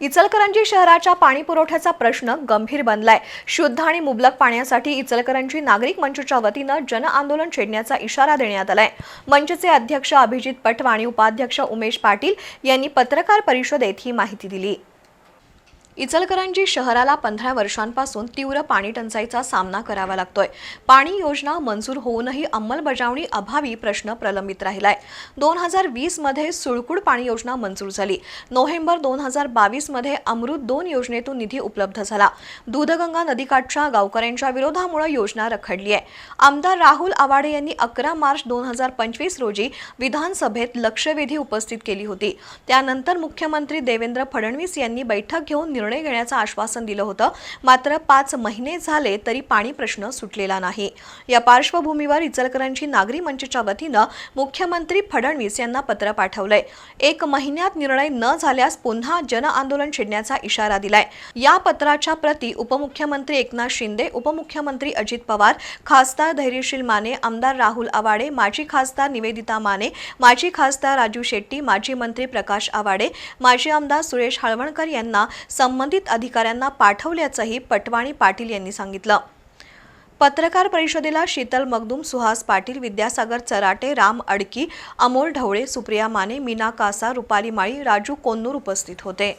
इचलकरंजी शहराच्या पाणी पुरवठ्याचा प्रश्न गंभीर बनलाय. शुद्ध आणि मुबलक पाण्यासाठी इचलकरंजी नागरिक मंचच्या वतीनं जन आंदोलन छेडण्याचा इशारा देण्यात आलाय. मंचचे अध्यक्ष अभिजित पटवा आणि उपाध्यक्ष उमेश पाटील यांनी पत्रकार परिषदेत ही माहिती दिली. इचलकरंजी शहराला पंधरा वर्षांपासून तीव्र पाणी टंचाईचा सामना करावा लागतोय. पाणी योजना मंजूर होऊनही अंमलबजावणी अभावी प्रश्न प्रलंबित राहिलाय. दोन हजार वीसमध्ये सुळकुड पाणी योजना मंजूर झाली. नोव्हेंबर दोन हजार बावीसमध्ये अमृत दोन योजनेतून निधी उपलब्ध झाला. दूधगंगा नदीकाठच्या गावकऱ्यांच्या विरोधामुळे योजना रखडली आहे. आमदार राहुल आवाडे यांनी अकरा मार्च दोन हजार पंचवीस रोजी विधानसभेत लक्षवेधी उपस्थित केली होती. त्यानंतर मुख्यमंत्री देवेंद्र फडणवीस यांनी बैठक घेऊन निर्णय निर्णय घेण्याचं आश्वासन दिलं होतं. मात्र पाच महिने झाले तरी पाणी प्रश्न सुटलेला नाही. या पार्श्वभूमीवर इचलकरांची नागरी मंचच्या वतीनं मुख्यमंत्री फडणवीस यांना पत्र पाठवलंय. एक महिन्यात निर्णय न झाल्यास पुन्हा जनआंदोलन छेडण्याचा इशारा दिलाय. या पत्राच्या प्रती उपमुख्यमंत्री एकनाथ शिंदे उपमुख्यमंत्री अजित पवार खासदार धैर्यशील माने आमदार राहुल आवाडे माजी खासदार निवेदिता माने माजी खासदार राजू शेट्टी माजी मंत्री प्रकाश आवाडे माजी आमदार सुरेश हळवणकर यांना संबंधित अधिकाऱ्यांना पाठवल्याचंही पटवाणी पाटील यांनी सांगितलं. पत्रकार परिषदेला शीतल मगदूम सुहास पाटील विद्यासागर चराटे राम अडकी अमोल ढवळे सुप्रिया माने मीना कासा रुपाली माळी राजू कोन्नूर उपस्थित होते.